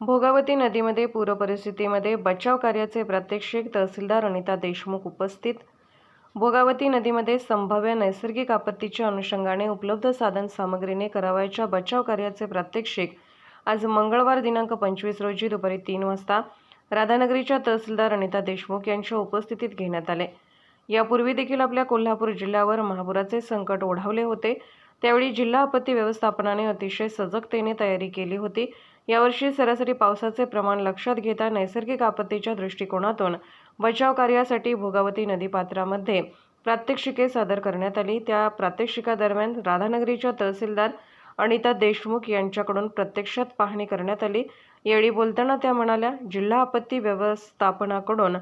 भोगावती नदीमध्ये पूरपरिस्थितीमध्ये बचाव कार्याचे प्रात्यक्षिक तहसीलदार अनिता देशमुख उपस्थित. भोगावती नदीमध्ये संभाव्य नैसर्गिक आपत्तीच्या अनुषंगाने उपलब्ध साधन सामग्रीने करावयाच्या बचाव कार्याचे प्रात्यक्षिक आज मंगळवार दिनांक पंचवीस रोजी दुपारी तीन वाजता राधानगरीच्या तहसीलदार अनिता देशमुख यांच्या उपस्थितीत घेण्यात आले. यापूर्वी देखील आपल्या कोल्हापूर जिल्ह्यावर महापुराचे संकट ओढावले होते. त्यावेळी जिल्हा आपत्ती व्यवस्थापनाने अतिशय सजगतेने तयारी केली होती. यावर्षी सरासरी पावसाचे प्रमाण लक्षात घेता नैसर्गिक आपत्तीच्या दृष्टिकोनातून बचाव कार्यासाठी भोगावती नदीपात्रामध्ये प्रात्यक्षिके सादर करण्यात आली. त्या प्रात्यक्षिकादरम्यान राधानगरीच्या तहसीलदार अनिता देशमुख यांच्याकडून प्रत्यक्षात पाहणी करण्यात आली. यावेळी बोलताना त्या म्हणाल्या जिल्हा आपत्ती व्यवस्थापनाकडून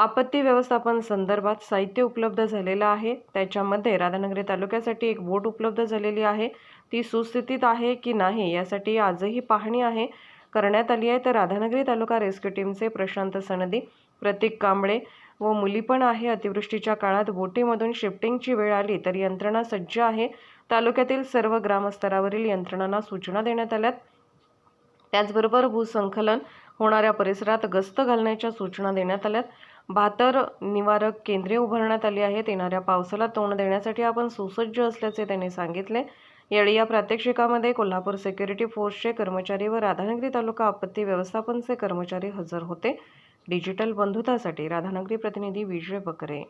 आपत्ती व्यवस्थापन संदर्भात साहित्य उपलब्ध झालेलं आहे. त्याच्यामध्ये राधानगरी तालुक्यासाठी एक बोट उपलब्ध झालेली आहे. ती सुस्थितीत आहे की नाही यासाठी आजही पाहणी आहे. करण्यात आली आहे तर राधानगरी तालुका रेस्क्यू टीमचे प्रशांत सनदी प्रतीक कांबळे व मुली पण आहे. अतिवृष्टीच्या काळात बोटीमधून शिफ्टिंगची वेळ आली तर यंत्रणा सज्ज आहे. तालुक्यातील सर्व ग्रामस्तरावरील यंत्रणांना सूचना देण्यात आल्यात. त्याचबरोबर भूसंकलन होणाऱ्या परिसरात गस्त घालण्याच्या सूचना देण्यात आल्यात. भातर निवारक केंद्रे उभारण्यात आली आहेत. येणाऱ्या पावसाला तोंड देण्यासाठी आपण सुसज्ज असल्याचे त्यांनी सांगितले. यावेळी या प्रात्यक्षिकामध्ये कोल्हापूर सिक्युरिटी फोर्सचे कर्मचारी व राधानगरी तालुका आपत्ती व्यवस्थापनचे कर्मचारी हजर होते. डिजिटल बंधुतासाठी राधानगरी प्रतिनिधी विजय बकरे.